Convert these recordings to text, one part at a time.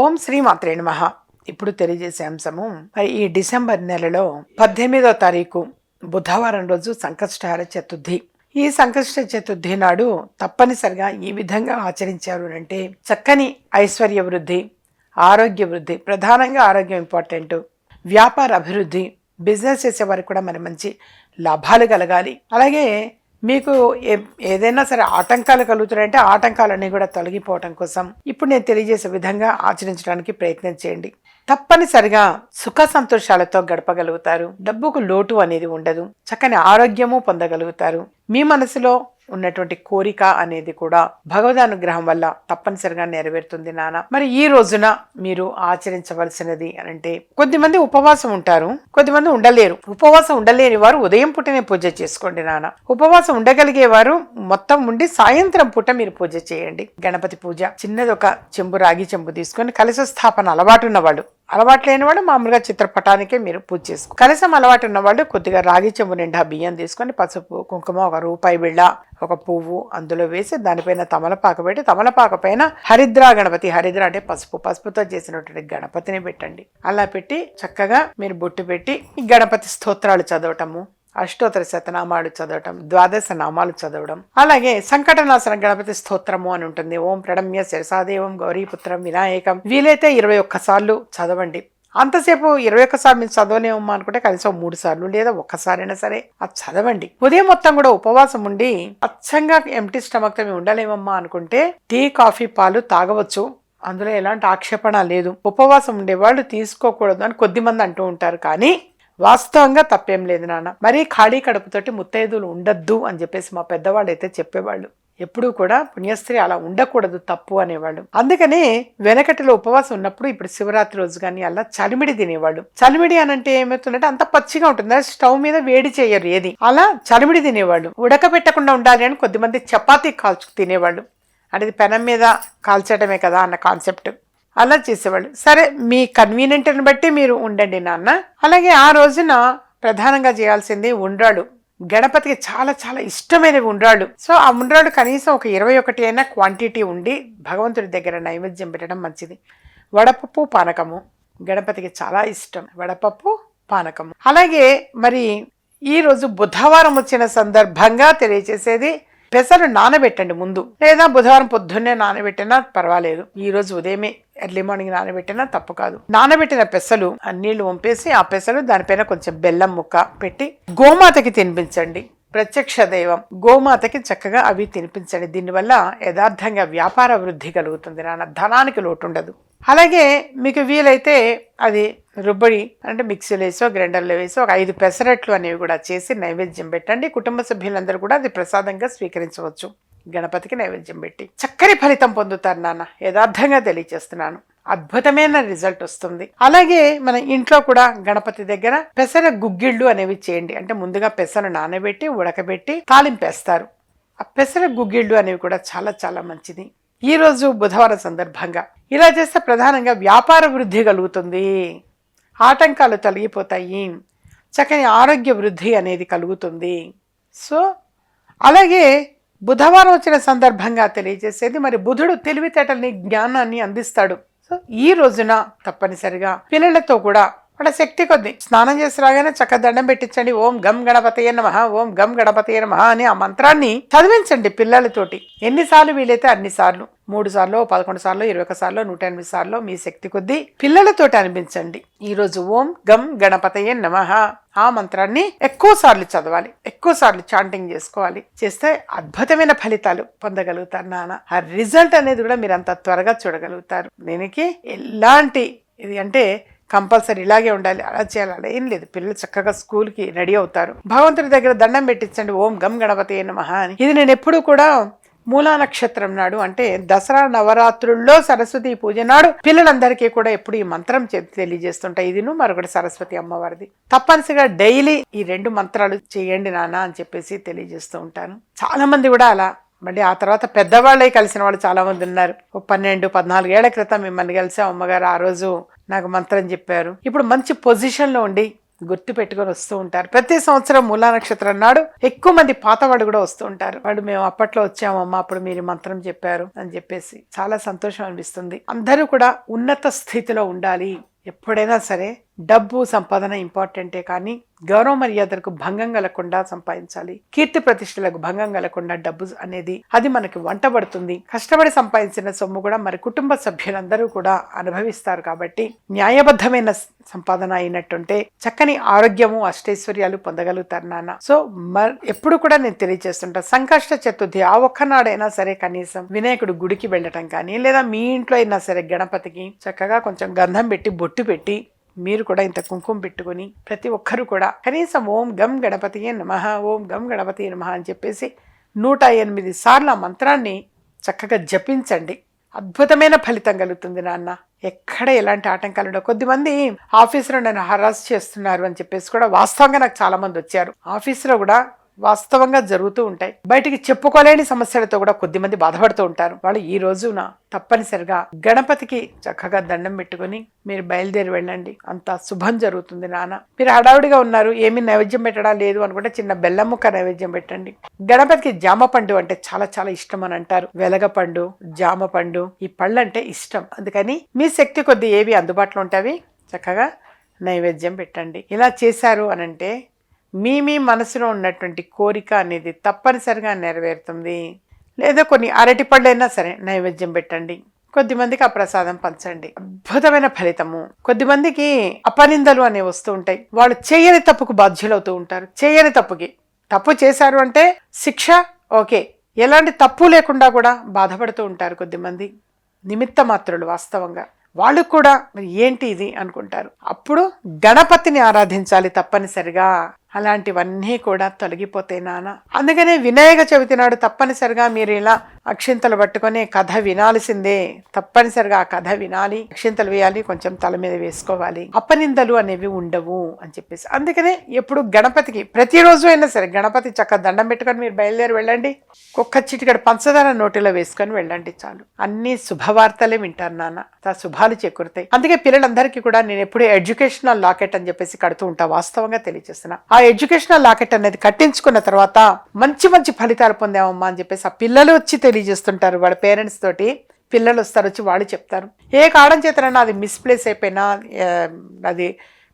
ఓం శ్రీ మాత్రే నమ. ఇప్పుడు తెలియజేసే అంశము మరి ఈ డిసెంబర్ నెలలో పద్దెనిమిదో తారీఖు బుధవారం రోజు సంకష్టహార చతుర్థి. ఈ సంకష్ట చతుర్థి నాడు తప్పనిసరిగా ఈ విధంగా ఆచరించారు అంటే చక్కని ఐశ్వర్య వృద్ధి ఆరోగ్య వృద్ధి ప్రధానంగా ఆరోగ్యం ఇంపార్టెంట్ వ్యాపార అభివృద్ధి బిజినెస్ చేసేవారు కూడా మరి మంచి లాభాలు కలగాలి. అలాగే మీకు ఏ- ఏదైనా సరే ఆటంకాలు కలుగుతున్నాయంటే ఆటంకాలన్నీ కూడా తొలగిపోవటం కోసం ఇప్పుడు నేను తెలియజేసే విధంగా ఆచరించడానికి ప్రయత్నం చేయండి. తప్పనిసరిగా సుఖ సంతోషాలతో గడపగలుగుతారు. డబ్బుకు లోటు అనేది ఉండదు. చక్కని ఆరోగ్యము పొందగలుగుతారు. మీ మనసులో ఉన్నటువంటి కోరిక అనేది కూడా భగవద్ అనుగ్రహం వల్ల తప్పనిసరిగా నెరవేరుతుంది నాన్న మరి ఈ రోజున మీరు ఆచరించవలసినది అని అంటే కొద్దిమంది ఉపవాసం ఉంటారు కొద్దిమంది ఉండలేరు. ఉపవాసం ఉండలేని వారు ఉదయం పూటనే పూజ చేసుకోండి నాన్న ఉపవాసం ఉండగలిగే వారు మొత్తం ఉండి సాయంత్రం పూట మీరు పూజ చేయండి. గణపతి పూజ చిన్నది ఒక చెంబు రాగి చెంబు తీసుకొని కలశ స్థాపన అలవాటు ఉన్నవాళ్ళు అలవాటు లేని వాళ్ళు మామూలుగా చిత్రపటానికే మీరు పూజ చేసుకో కనీసం అలవాటు ఉన్నవాళ్ళు కొద్దిగా రాగి చెంబు నిండా బియ్యం తీసుకొని పసుపు కుంకుమ ఒక రూపాయి బిళ్ళ ఒక పువ్వు అందులో వేసి దానిపైన తమలపాకు పెట్టి తమలపాకు పైన హరిద్రా గణపతి హరిద్ర అంటే పసుపు పసుపుతో చేసినటువంటి గణపతిని పెట్టండి. అలా పెట్టి చక్కగా మీరు బొట్టు పెట్టి ఈ గణపతి స్తోత్రాలు చదవటము అష్టోత్తర శతనామాలు చదవటం ద్వాదశ నామాలు చదవడం. అలాగే సంకటనాశన గణపతి స్తోత్రము అని ఉంటుంది. ఓం ప్రణమ్య శిరసాదేవం గౌరీపుత్రం వినాయకం. వీలైతే ఇరవై ఒక్కసార్లు చదవండి. అంతసేపు ఇరవై ఒక్కసార్లు మీరు చదవలేమమ్మా అనుకుంటే కనీసం మూడు సార్లు లేదా ఒక్కసారైనా సరే అది చదవండి. ఉదయం మొత్తం కూడా ఉపవాసం ఉండి అచ్చంగా ఎంటీ స్టమక్తో మేము ఉండలేమమ్మా అనుకుంటే టీ కాఫీ పాలు తాగవచ్చు. అందులో ఎలాంటి ఆక్షేపణ లేదు. ఉపవాసం ఉండేవాళ్ళు తీసుకోకూడదు అని కొద్ది మంది అంటూ ఉంటారు. కానీ వాస్తవంగా తప్పేం లేదు నాన్న. మరీ ఖాళీ కడుపుతోటి ముత్తైదులు ఉండద్దు అని చెప్పేసి మా పెద్దవాళ్ళు అయితే చెప్పేవాళ్ళు. ఎప్పుడూ కూడా పుణ్యస్త్రీ అలా ఉండకూడదు తప్పు అనేవాళ్ళు. అందుకనే వెనకటిలో ఉపవాసం ఉన్నప్పుడు ఇప్పుడు శివరాత్రి రోజు కానీ అలా చలిమిడి తినేవాళ్ళు. చలిమిడి అని అంటే ఏమవుతుందంటే అంత పచ్చిగా ఉంటుంది. స్టవ్ మీద వేడి చేయరు ఏది. అలా చలిమిడి తినేవాళ్ళు. ఉడకబెట్టకుండా ఉండాలి అని కొద్దిమంది చపాతీ కాల్చు తినేవాళ్ళు. అంటే పెనం మీద కాల్చడమే కదా అన్న కాన్సెప్ట్. అలా చేసేవాళ్ళు. సరే మీ కన్వీనియంట్ని బట్టి మీరు ఉండండి నాన్న. అలాగే ఆ రోజున ప్రధానంగా చేయాల్సింది ఉండ్రాళ్ళు. గణపతికి చాలా చాలా ఇష్టమైనవి ఉండ్రాళ్ళు. సో ఆ ఉండ్రాళ్ళు కనీసం ఒక ఇరవై ఒకటి అయినా క్వాంటిటీ ఉండి భగవంతుడి దగ్గర నైవేద్యం పెట్టడం మంచిది. వడపప్పు పానకము. గణపతికి చాలా ఇష్టం. వడపప్పు పానకము. అలాగే మరి ఈరోజు బుధవారం వచ్చిన సందర్భంగా తెలియజేసేది పెసలు నానబెట్టండి ముందు. లేదా బుధవారం పొద్దున్నే నానబెట్టినా పర్వాలేదు. ఈ రోజు ఉదయమే ఎర్లీ మార్నింగ్ నానబెట్టినా తప్పు కాదు. నానబెట్టిన పెసలు నీళ్ళు వంపేసి ఆ పెసలు దానిపైన కొంచెం బెల్లం ముక్క పెట్టి గోమాతకి తినిపించండి. ప్రత్యక్ష దైవం గోమాతకి చక్కగా అవి తినిపించండి. దీనివల్ల యథార్థంగా వ్యాపార వృద్ధి కలుగుతుంది. నాన్న ధనానికి లోటు ఉండదు అలాగే మీకు వీలైతే అది రుబ్బడి అంటే మిక్సీలో వేసో గ్రైండర్లో వేసో ఒక ఐదు పెసరట్లు అనేవి కూడా చేసి నైవేద్యం పెట్టండి. కుటుంబ సభ్యులందరూ కూడా అది ప్రసాదంగా స్వీకరించవచ్చు. గణపతికి నైవేద్యం పెట్టి చక్కని ఫలితం పొందుతారు నాన్న. యథార్థంగా తెలియజేస్తున్నాను. అద్భుతమైన రిజల్ట్ వస్తుంది. అలాగే మన ఇంట్లో కూడా గణపతి దగ్గర పెసర గుగ్గిళ్ళు అనేవి చేయండి. అంటే ముందుగా పెసర నానబెట్టి ఉడకబెట్టి తాలింపేస్తారు. ఆ పెసర గుగ్గిళ్ళు అనేవి కూడా చాలా చాలా మంచిది. ఈ రోజు బుధవారం సందర్భంగా ఇలా చేస్తే ప్రధానంగా వ్యాపార వృద్ధి కలుగుతుంది. ఆటంకాలు తొలగిపోతాయి. చక్కని ఆరోగ్య వృద్ధి అనేది కలుగుతుంది. సో అలాగే బుధవారం వచ్చిన సందర్భంగా తెలియజేసేది మరి బుధుడు తెలివితేటల్ని జ్ఞానాన్ని అందిస్తాడు. సో ఈ రోజున తప్పనిసరిగా పిల్లలతో కూడా వాళ్ళ శక్తి కొద్ది. స్నానం చేసి రాగానే చక్క దండం పెట్టించండి. ఓం గం గణపతయ నమః ఓం గం గణపతయ నమః అని ఆ మంత్రాన్ని చదివించండి పిల్లలతోటి. ఎన్నిసార్లు వీలైతే అన్నిసార్లు. మూడు సార్లు పదకొండు సార్లు ఇరవై ఒక సార్లు నూట ఎనిమిది సార్లు మీ శక్తి కొద్దీ పిల్లలతోటి అనిపించండి. ఈ రోజు ఓం గం గణపతయ నమః ఆ మంత్రాన్ని ఎక్కువ సార్లు చదవాలి. ఎక్కువ సార్లు చాంటింగ్ చేసుకోవాలి. చేస్తే అద్భుతమైన ఫలితాలు పొందగలుగుతారు నాన్న. ఆ రిజల్ట్ అనేది కూడా మీరు అంత త్వరగా చూడగలుగుతారు. దీనికి ఎలాంటి ఇది అంటే కంపల్సరీ ఇలాగే ఉండాలి అలా చేయాలి అలా ఏం లేదు. పిల్లలు చక్కగా స్కూల్కి రెడీ అవుతారు. భగవంతుడి దగ్గర దండం పెట్టించండి. ఓం గం గణపతి నమః అని. ఇది నేను ఎప్పుడు కూడా మూలా నక్షత్రం నాడు అంటే దసరా నవరాత్రుల్లో సరస్వతి పూజ నాడు పిల్లలందరికీ కూడా ఎప్పుడు ఈ మంత్రం తెలియజేస్తుంటాయి ఇదిను మరొకటి సరస్వతి అమ్మవారిది. తప్పనిసరిగా డైలీ ఈ రెండు మంత్రాలు చేయండి నాన్న అని చెప్పేసి తెలియజేస్తూ ఉంటాను. చాలా మంది కూడా అలా. మళ్ళీ ఆ తర్వాత పెద్దవాళ్ళే కలిసిన వాళ్ళు చాలామంది ఉన్నారు. ఓ పన్నెండు పద్నాలుగు ఏళ్ళ క్రితం మిమ్మల్ని కలిసి అమ్మగారు ఆ రోజు నాకు మంత్రం చెప్పారు. ఇప్పుడు మంచి పొజిషన్లో ఉండి గుర్తు పెట్టుకొని వస్తూ ఉంటారు. ప్రతి సంవత్సరం మూలా నక్షత్రం నాడు ఎక్కువ మంది పాతవాడు కూడా వస్తూ ఉంటారు. వాడు మేము అప్పట్లో వచ్చామమ్మా అప్పుడు మీరు మంత్రం చెప్పారు అని చెప్పేసి చాలా సంతోషం అనిపిస్తుంది. అందరూ కూడా ఉన్నత స్థితిలో ఉండాలి. ఎప్పుడైనా సరే డబ్బు సంపాదన ఇంపార్టెంటే కానీ గౌరవ మర్యాదలకు భంగం కలగకుండా సంపాదించాలి. కీర్తి ప్రతిష్టలకు భంగం కలగకుండా డబ్బు అనేది అది మనకి వంటబడుతుంది కష్టపడి సంపాదించిన సొమ్ము కూడా మరి కుటుంబ సభ్యులందరూ కూడా అనుభవిస్తారు కాబట్టి న్యాయబద్ధమైన సంపాదన అయినట్టుంటే చక్కని ఆరోగ్యము అష్టైశ్వర్యాలు పొందగలుగుతారు నాన్న. సో మర్ ఎప్పుడు కూడా నేను తెలియజేస్తుంటా సంకష్ట చతుర్థి ఆ ఒక్కనాడైనా సరే కనీసం వినాయకుడు గుడికి వెళ్ళటం కానీ లేదా మీ ఇంట్లో అయినా సరే గణపతికి చక్కగా కొంచెం గంధం పెట్టి బొట్టు పెట్టి మీరు కూడా ఇంత కుంకుమ పెట్టుకొని ప్రతి ఒక్కరు కూడా కనీసం ఓం గం గణపతి నమ ఓం గం గణపతి నమ అని చెప్పేసి నూట ఎనిమిది సార్లు ఆ మంత్రాన్ని చక్కగా జపించండి. అద్భుతమైన ఫలితం కలుగుతుంది నాన్న. ఎక్కడ ఎలాంటి ఆటంకాలు ఉండవు. కొద్దిమంది ఆఫీసులో నన్ను హరాస్ చేస్తున్నారు అని చెప్పేసి కూడా వాస్తవంగా నాకు చాలామంది వచ్చారు. ఆఫీసులో కూడా వాస్తవంగా జరుగుతూ ఉంటాయి. బయటికి చెప్పుకోలేని సమస్యలతో కూడా కొద్దిమంది బాధపడుతూ ఉంటారు. వాళ్ళు ఈ రోజున తప్పనిసరిగా గణపతికి చక్కగా దండం పెట్టుకొని మీరు బయలుదేరి వెళ్ళండి. అంత శుభం జరుగుతుంది నాన్న. మీరు హడావుడిగా ఉన్నారు. ఏమి నైవేద్యం పెట్టడా లేదు అనుకుంటే చిన్న బెల్లం ముక్క నైవేద్యం పెట్టండి. గణపతికి జామ పండు అంటే చాలా చాలా ఇష్టం అని అంటారు. వెలగ పండు జామ పండు ఈ పళ్ళు అంటే ఇష్టం. అందుకని మీ శక్తి కొద్ది ఏవి అందుబాటులో ఉంటావి? చక్కగా నైవేద్యం పెట్టండి. ఇలా చేశారు అనంటే మీ మీ మనసులో ఉన్నటువంటి కోరిక అనేది తప్పనిసరిగా నెరవేరుతుంది. లేదా కొన్ని అరటి పళ్ళైనా సరే నైవేద్యం పెట్టండి. కొద్దిమందికి ఆ ప్రసాదం పంచండి. అద్భుతమైన ఫలితము. కొద్దిమందికి అపనిందలు అనేవి వస్తూ ఉంటాయి. వాళ్ళు చేయని తప్పుకు బాధ్యులవుతూ ఉంటారు. చేయని తప్పుకి. తప్పు చేశారు అంటే శిక్ష ఓకే. ఎలాంటి తప్పు లేకుండా కూడా బాధపడుతూ ఉంటారు కొద్దిమంది నిమిత్త మాత్రులు వాస్తవంగా. వాళ్ళు కూడా మరి ఏంటి ఇది? అనుకుంటారు. అప్పుడు గణపతిని ఆరాధించాలి తప్పనిసరిగా. అలాంటివన్నీ కూడా తొలగిపోతాయి నాన్న. అందుకనే వినాయక చవితి నాడు తప్పనిసరిగా మీరు ఇలా అక్షింతలు పట్టుకొని కథ వినాల్సిందే. తప్పనిసరిగా ఆ కథ వినాలి అక్షింతలు వేయాలి కొంచెం తల మీద వేసుకోవాలి. అపనిందలు అనేవి ఉండవు అని చెప్పేసి. అందుకనే ఎప్పుడు గణపతికి ప్రతిరోజు అయినా సరే గణపతి చక్క దండం పెట్టుకొని మీరు బయలుదేరి వెళ్ళండి. కుక్క చిటికడ పంచదార నోటిలో వేసుకొని వెళ్ళండి చాలు. అన్ని శుభవార్తలే వింటారు నాన్న. శుభాలు చేకూరుతాయి. అందుకే పిల్లలందరికీ కూడా నేను ఎప్పుడు ఎడ్యుకేషనల్ లాకెట్ అని చెప్పేసి కడుతూ ఉంటా వాస్తవంగా తెలియజేస్తున్నా. ఆ ఎడ్యుకేషనల్ లాకెట్ అనేది కట్టించుకున్న తర్వాత మంచి మంచి ఫలితాలు పొందామమ్మా అని చెప్పేసి ఆ పిల్లలు వచ్చి తెలియజేస్తుంటారు. వాళ్ళ పేరెంట్స్ తోటి పిల్లలు వస్తారు వచ్చి వాళ్ళు చెప్తారు. ఏ కారణం చేతనన్నా అది మిస్ప్లేస్ అయిపోయినా అది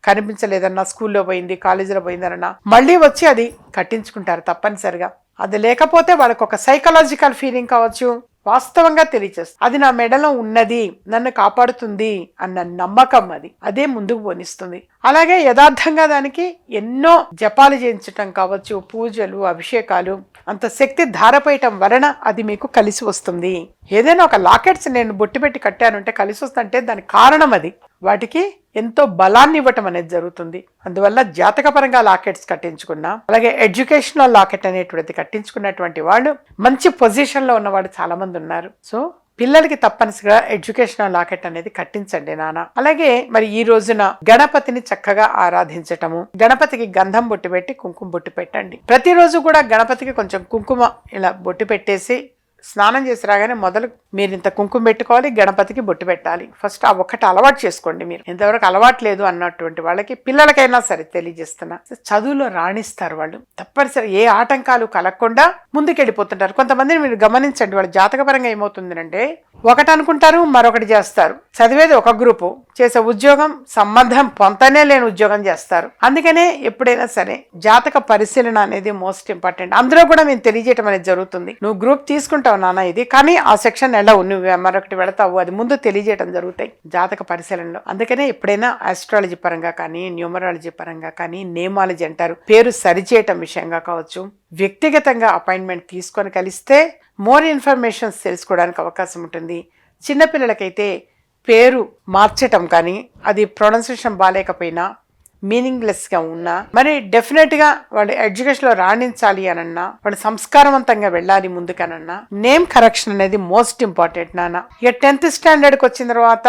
కనిపించలేదన్నా స్కూల్లో పోయింది కాలేజీలో పోయిందన్నా మళ్ళీ వచ్చి అది కట్టించుకుంటారు తప్పనిసరిగా. అది లేకపోతే వాళ్ళకి ఒక సైకలాజికల్ ఫీలింగ్ కావచ్చు వాస్తవంగా తెలియచేస్తుంది అది నా మెడలో ఉన్నది నన్ను కాపాడుతుంది అన్న నమ్మకం అది. అదే ముందుకు పోనిస్తుంది. అలాగే యథార్థంగా దానికి ఎన్నో జపాలు చేయించటం కావచ్చు పూజలు అభిషేకాలు అంత శక్తి ధారపోయటం వలన అది మీకు కలిసి వస్తుంది. ఏదైనా ఒక లాకెట్స్ నేను బొట్టి పెట్టి కట్టానంటే కలిసి వస్తుంటే దానికి కారణం అది. వాటికి ఎంతో బలాన్ని ఇవ్వటం అనేది జరుగుతుంది. అందువల్ల జాతకపరంగా లాకెట్స్ కట్టించుకున్నా అలాగే ఎడ్యుకేషనల్ లాకెట్ అనేటువంటిది కట్టించుకున్నటువంటి వాళ్ళు మంచి పొజిషన్లో ఉన్నవాళ్ళు ఉన్నవాడు చాలా మంది ఉన్నారు. సో పిల్లలకి తప్పనిసరిగా ఎడ్యుకేషనల్ లాకెట్ అనేది కట్టించండి నాన్న. అలాగే మరి ఈ రోజున గణపతిని చక్కగా ఆరాధించటము గణపతికి గంధం బొట్టు పెట్టి కుంకుమ బొట్టు పెట్టండి. ప్రతిరోజు కూడా గణపతికి కొంచెం కుంకుమ ఇలా బొట్టు పెట్టేసి స్నానం చేసి రాగానే మొదలు మీరు ఇంత కుంకుమ పెట్టుకోవాలి గణపతికి బొట్టు పెట్టాలి. ఫస్ట్ ఆ ఒక్కటి అలవాటు చేసుకోండి మీరు. ఇంతవరకు అలవాటు లేదు అన్నటువంటి వాళ్ళకి పిల్లలకైనా సరే తెలియజేస్తున్నా. చదువులో రాణిస్తారు వాళ్ళు. తప్పనిసరి ఏ ఆటంకాలు కలగకుండా ముందుకెళ్ళిపోతుంటారు. కొంతమందిని మీరు గమనించండి. వాళ్ళ జాతకపరంగా ఏమవుతుందంటే ఒకటి అనుకుంటారు మరొకటి చేస్తారు. చదివేది ఒక గ్రూపు. చేసే ఉద్యోగం సంబంధం పొంతనే లేని ఉద్యోగం చేస్తారు. అందుకనే ఎప్పుడైనా సరే జాతక పరిశీలన అనేది మోస్ట్ ఇంపార్టెంట్. అందులో కూడా మేము తెలియజేయటం అనేది జరుగుతుంది. నువ్వు గ్రూప్ తీసుకుంటావు నాన్న ఇది. కానీ ఆ సెక్షన్ వెళ్ళవు నువ్వు మరొకటి వెళతావు. అది ముందు తెలియజేయటం జరుగుతాయి జాతక పరిశీలనలో. అందుకనే ఎప్పుడైనా ఆస్ట్రాలజీ పరంగా కానీ న్యూమరాలజీ పరంగా కానీ నేమాలజీ అంటారు. పేరు సరిచేయటం విషయంగా కావచ్చు. వ్యక్తిగతంగా అపాయింట్మెంట్ తీసుకొని కలిస్తే మోర్ ఇన్ఫర్మేషన్స్ తెలుసుకోవడానికి అవకాశం ఉంటుంది. చిన్నపిల్లలకైతే పేరు మార్చటం కానీ అది ప్రొనౌన్సియేషన్ బాగాలేకపోయినా మీనింగ్లెస్గా ఉన్నా మరి డెఫినెట్గా వాళ్ళు ఎడ్యుకేషన్లో రాణించాలి అనన్నా వాడు సంస్కారవంతంగా వెళ్ళాలి ముందుకనన్నా నేమ్ కరెక్షన్ అనేది మోస్ట్ ఇంపార్టెంట్ నాన్న. ఇక టెన్త్ స్టాండర్డ్కి వచ్చిన తర్వాత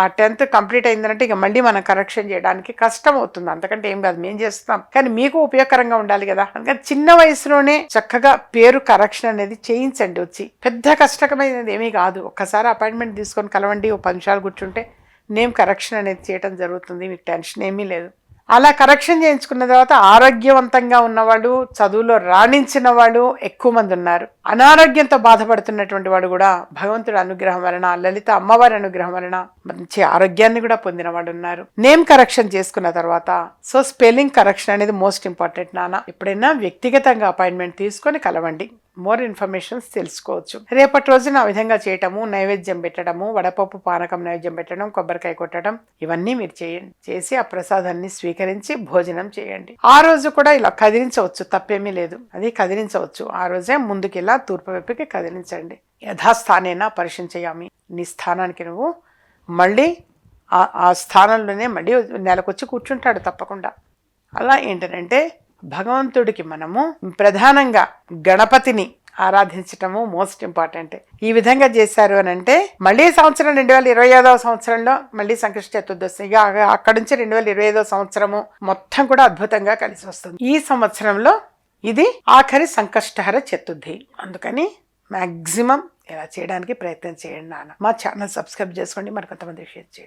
ఆ టెన్త్ కంప్లీట్ అయిందంటే ఇక మళ్ళీ మనం కరెక్షన్ చేయడానికి కష్టం అవుతుంది. అంతకంటే ఏం కాదు మేము చేస్తాం. కానీ మీకు ఉపయోగకరంగా ఉండాలి కదా. అందుకని చిన్న వయసులోనే చక్కగా పేరు కరెక్షన్ అనేది చేయించండి వచ్చి. పెద్ద కష్టకమైనది ఏమీ కాదు. ఒక్కసారి అపాయింట్మెంట్ తీసుకొని కలవండి ఓ పది నిమిషాలు కూర్చుంటే నేమ్ కరెక్షన్ అనేది చేయడం జరుగుతుంది. మీకు టెన్షన్ ఏమీ లేదు. అలా కరెక్షన్ చేయించుకున్న తర్వాత ఆరోగ్యవంతంగా ఉన్నవాళ్ళు చదువులో రాణించిన వాళ్ళు ఎక్కువ మంది ఉన్నారు. అనారోగ్యంతో బాధపడుతున్నటువంటి వాడు కూడా భగవంతుడి అనుగ్రహం వలన లలిత అమ్మవారి అనుగ్రహం వలన మంచి ఆరోగ్యాన్ని కూడా పొందిన వాడు ఉన్నారు. నేమ్ కరెక్షన్ చేసుకున్న తర్వాత సో స్పెల్లింగ్ కరెక్షన్ అనేది మోస్ట్ ఇంపార్టెంట్ నాన్న. ఎప్పుడైనా వ్యక్తిగతంగా అపాయింట్మెంట్ తీసుకొని కలవండి. మోర్ ఇన్ఫర్మేషన్స్ తెలుసుకోవచ్చు. రేపటి రోజున ఆ విధంగా చేయటము నైవేద్యం పెట్టడము వడపప్పు పానకం నైవేద్యం పెట్టడం కొబ్బరికాయ కొట్టడం ఇవన్నీ మీరు చేయండి చేసి ఆ ప్రసాదాన్ని స్వీకరించి భోజనం చేయండి. ఆ రోజు కూడా ఇలా కదిలించవచ్చు తప్పేమీ లేదు. అది కదిలించవచ్చు. ఆ రోజే ముందుకు ఇలా తూర్పు వైపుకి కదిలించండి. యథాస్థానేనా పరిశీలించయామి నీ స్థానానికి నువ్వు మళ్ళీ ఆ- స్థానంలోనే మళ్ళీ నెలకొచ్చి కూర్చుంటాడు తప్పకుండా. అలా ఏంటంటే భగవంతుడికి మనము ప్రధానంగా గణపతిని ఆరాధించటము మోస్ట్ ఇంపార్టెంట్. ఈ విధంగా చేశారు అని అంటే మళ్ళీ సంవత్సరం రెండు వేల ఇరవై ఐదవ సంవత్సరంలో మళ్ళీ సంకష్ట చతుర్దశి. ఇక అక్కడ నుంచి రెండు వేల ఇరవై ఐదవ సంవత్సరము మొత్తం కూడా అద్భుతంగా కలిసి వస్తుంది. ఈ సంవత్సరంలో ఇది ఆఖరి సంకష్టహర చతుర్థి. అందుకని మాక్సిమం ఇలా చేయడానికి ప్రయత్నం చేయండి నాన్న. మా ఛానల్ సబ్స్క్రైబ్ చేసుకోండి మరి కొంతమంది షేర్ చేయండి.